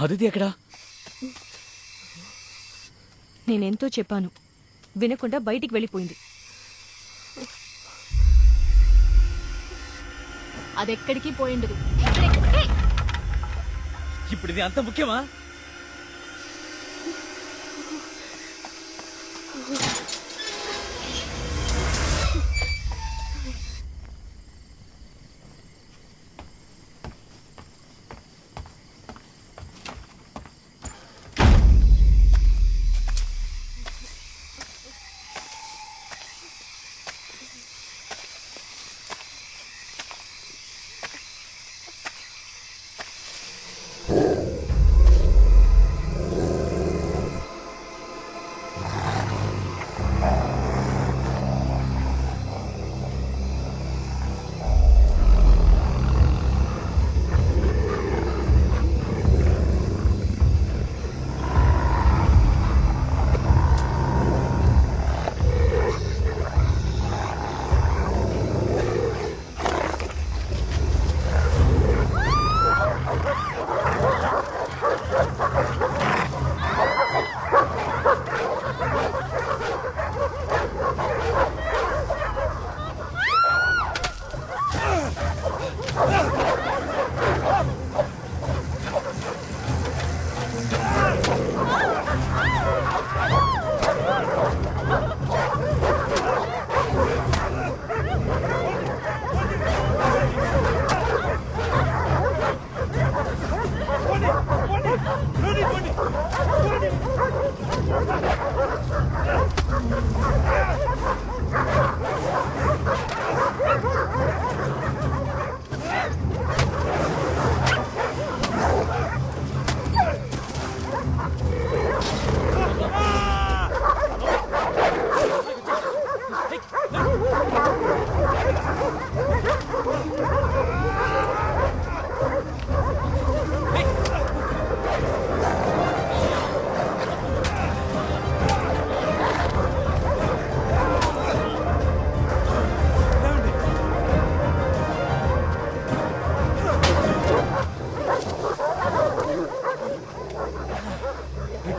అదితి ఎక్కడా? నేనెంతో చెప్పాను. వినకుండా బయటికి వెళ్ళిపోయింది. అదెక్కడికి పోయిండదు. ఇప్పుడు ఇది అంత ముఖ్యమా?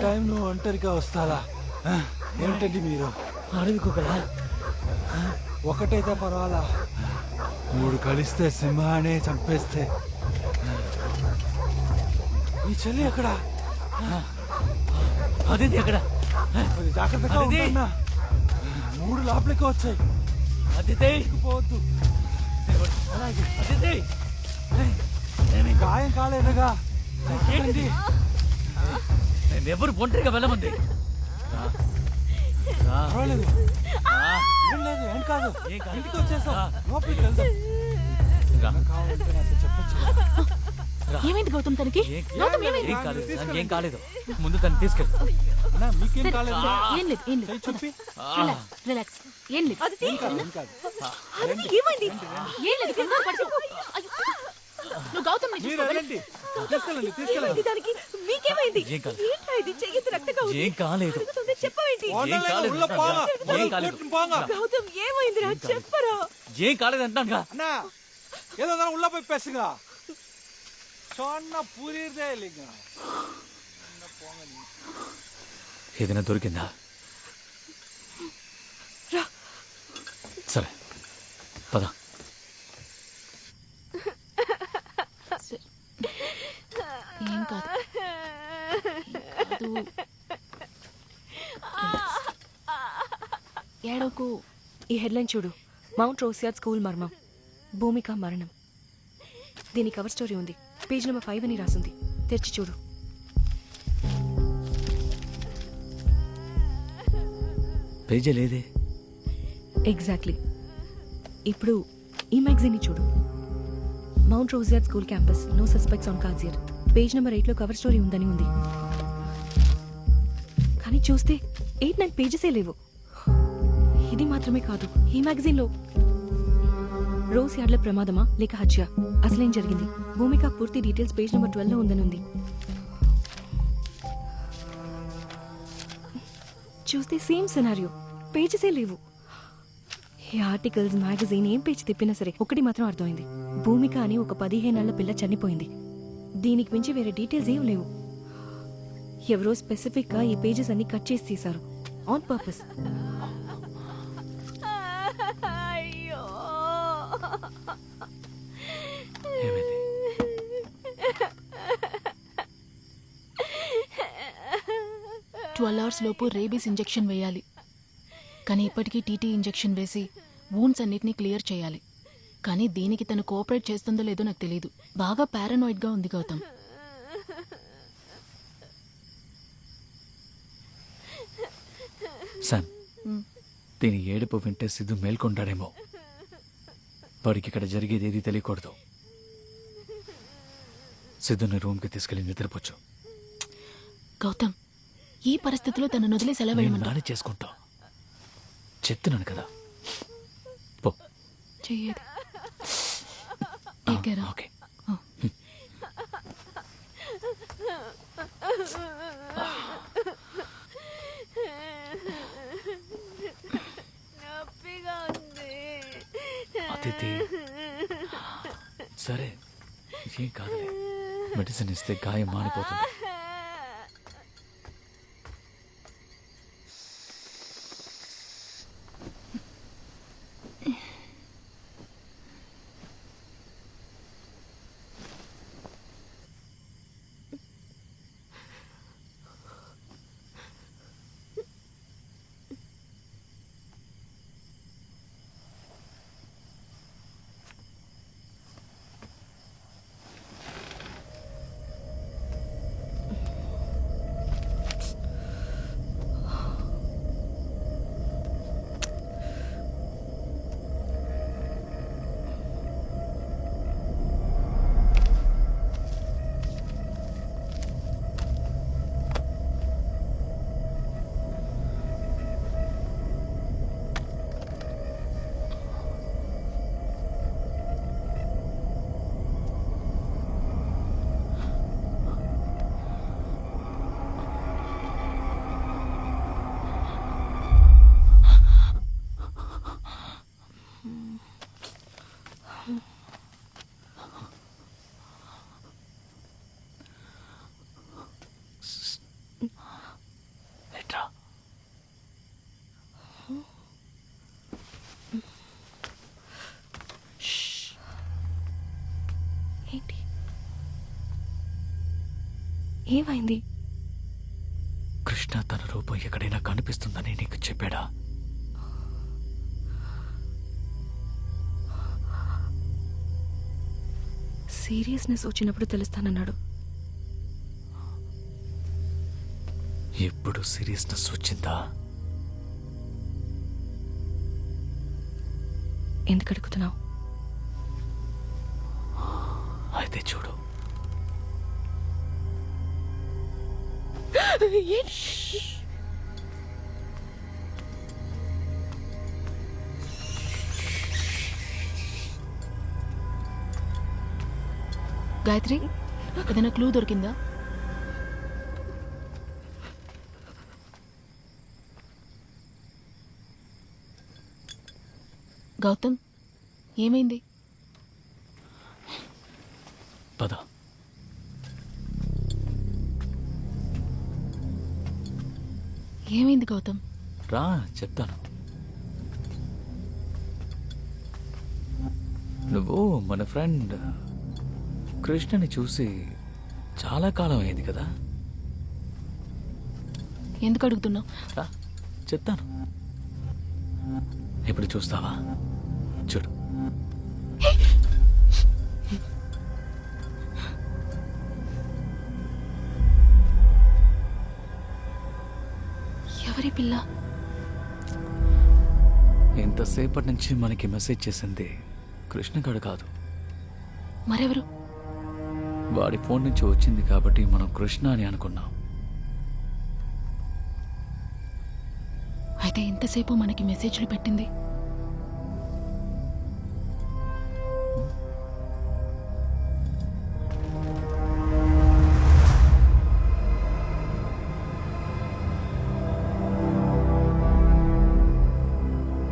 టైంలో ఒంటరిగా వస్తారా? ఆ, ఏమిటండి మీరు? అడవి కుక్కలా ఒకటైతే పర్వాలా? మూడు కలిస్తే సింహానే చంపేస్తే. ఈ చెల్లి ఎక్కడ? అదితి ఎక్కడా? అది జాగ్రత్తగా అదితి! ఉండన్నా మూడు లోపలికి వచ్చాయి. అదితి పోవద్దు. గాయం కాలేదుగా. ఏంటిది? నేను ఎవరు ఒంటరిగా వెళ్ళమంది రా. రా. పర్వాలేదు. రా. ఏం లేదు ఏం కాదు. ఏం కాదు. ఇంటికి వచ్చేసాం. ఆ. లోపలికి వెళ్దాం. రా. కావాలంటే నాతో చెప్పచ్చు రా. ఏమైంది గౌతమ్ తనకి? ఏం- గౌతమ్ ఏమైంది? ఏం కాలేదు. నాకు ఏం కాలేదు. ముందు తను తీసుకెళ్ళు. అన్నా మీకేం సరే, కాలేదు? సరే, ఏం లేదు ఏం లేదు. చెయ్యి చూపి. Relax relax. ఏం లేదు. ఏం కాదు ఏం కాదు. ఏమైంది? ఏం లేదు కంగారు పడకు. గౌతమ్ తీసుకెళ్ళండి తీసుకెళ్ళండి. దానికి? మీకేమైంది? ఏంటో ఇది? చెయ్యి రక్తగా ఉంది. ఏం కాలేదు. చెప్పవేంటి? ఏం కాలేదు. ఏం కాలేదు. గౌతమ్ ఏమైంది రా చెప్పరా? ఏం కాలేదు అంటాను అన్నా ఏదో దాని ఉళ్ళ పోయి పెసుగా సొన్న పూరిదే లింగ. ఏదైనా దొరికిందా? సరే. పదా. ఏడవకు ఈ హెడ్లైన్ చూడు. మౌంట్ రోసియాడ్ స్కూల్ మర్మం. భూమిక మరణం. దీని కవర్ స్టోరీ ఉంది. పేజ్ నెంబర్ ఫైవ్ అని రాసింది. తెరిచి చూడు. పేజీ లేదే? ఎగ్జాక్ట్లీ. ఇప్పుడు ఈ మ్యాగజైన్ని చూడు. Mount Rosiad school campus no suspects on కాజియర్ page number ఎయిట్లో కవర్ స్టోరీ ఉందని ఉంది. కానీ చూస్తే ఎయిట్ నైన్ పేజెసే లేవు. ఇది మాత్రమే కాదు ఈ మ్యాగజైన్లో రోజ్ యార్డ్ల ప్రమాదమా లేక హత్య? అసలేం జరిగింది? భూమిక పూర్తి డీటెయిల్స్ పేజ్ నెంబర్ ట్వెల్వ్లో ఉందని ఉంది చూస్తే సేమ్ సినారియో పేజెసే లేవు. ఈ ఆర్టికల్స్ మ్యాగజైన్ ఏం పేజ్ తిప్పినా సరే ఒకటి మాత్రం అర్థమైంది. భూమిక అని ఒక పదిహేనేళ్ళ పిల్ల చనిపోయింది. దీనికి మించి వేరే డీటెయిల్స్ ఏం లేవు. ఎవరో స్పెసిఫిక్గా ఈ పేజెస్ అన్ని కట్ చేసి తీశారు. ఆన్ పర్పస్ ట్వెల్వ్ అవర్స్ లోపు రేబీస్ ఇంజెక్షన్ వేయాలి. కానీ ఇప్పటికీ టీటీ ఇంజెక్షన్ వేసి వూన్స్ అన్నిటినీ క్లియర్ చేయాలి. కానీ దీనికి తను కోఆపరేట్ చేస్తుందో లేదో నాకు తెలియదు బాగా పారానాయిడ్గా ఉంది గౌతమ్. దీని ఏడుపు వింటే సిద్ధు మేల్కొంటాడేమో. వాడికి ఇక్కడ జరిగేది ఏది తెలియకూడదు. సిద్ధుని రూమ్కి తీసుకెళ్ళి నిద్రపోచ్చు. గౌతమ్ ఈ పరిస్థితిలో తను వదిలేసి ఎలా నేను చేసుకుంటా చెప్తున్నాను కదా. పో. చెయ్యేది. Take care. ఓకే. ఆ. నొప్పిగా ఉంది అతిథి. సరే. ఏం కాదులే. మెడిసిన్ ఇస్తే గాయం మానిపోతుంది. ఏమైంది? కృష్ణ తన రూపం ఎక్కడైనా కనిపిస్తుందని నీకు చెప్పాడా? సీరియస్నెస్ వచ్చినప్పుడు తెలుస్తానన్నాడు. ఎప్పుడు సీరియస్నెస్ వచ్చిందా? ఎందుకు అడుగుతున్నావు? అయితే చూడు. గాయత్రి ఏదైనా క్లూ దొరికిందా? గౌతమ్ ఏమైంది? ఏమైంది గౌతమ్? రా చెప్తాను. నువ్వు మన ఫ్రెండ్ కృష్ణని చూసి చాలా కాలం అయింది కదా? ఎందుకు అడుగుతున్నావు? రా చెప్తాను. ఇప్పుడు చూస్తావా? చూడు. ఎవరి పిల్ల. ఇంతసేపటి నుంచి మనకి మెసేజ్ చేసింది కృష్ణగాడు కాదు. మరెవరు? వాడి ఫోన్ నుంచి వచ్చింది కాబట్టి మనం కృష్ణ అని అనుకున్నాం. అయితే ఇంతసేపు మనకి మెసేజ్లు పెట్టింది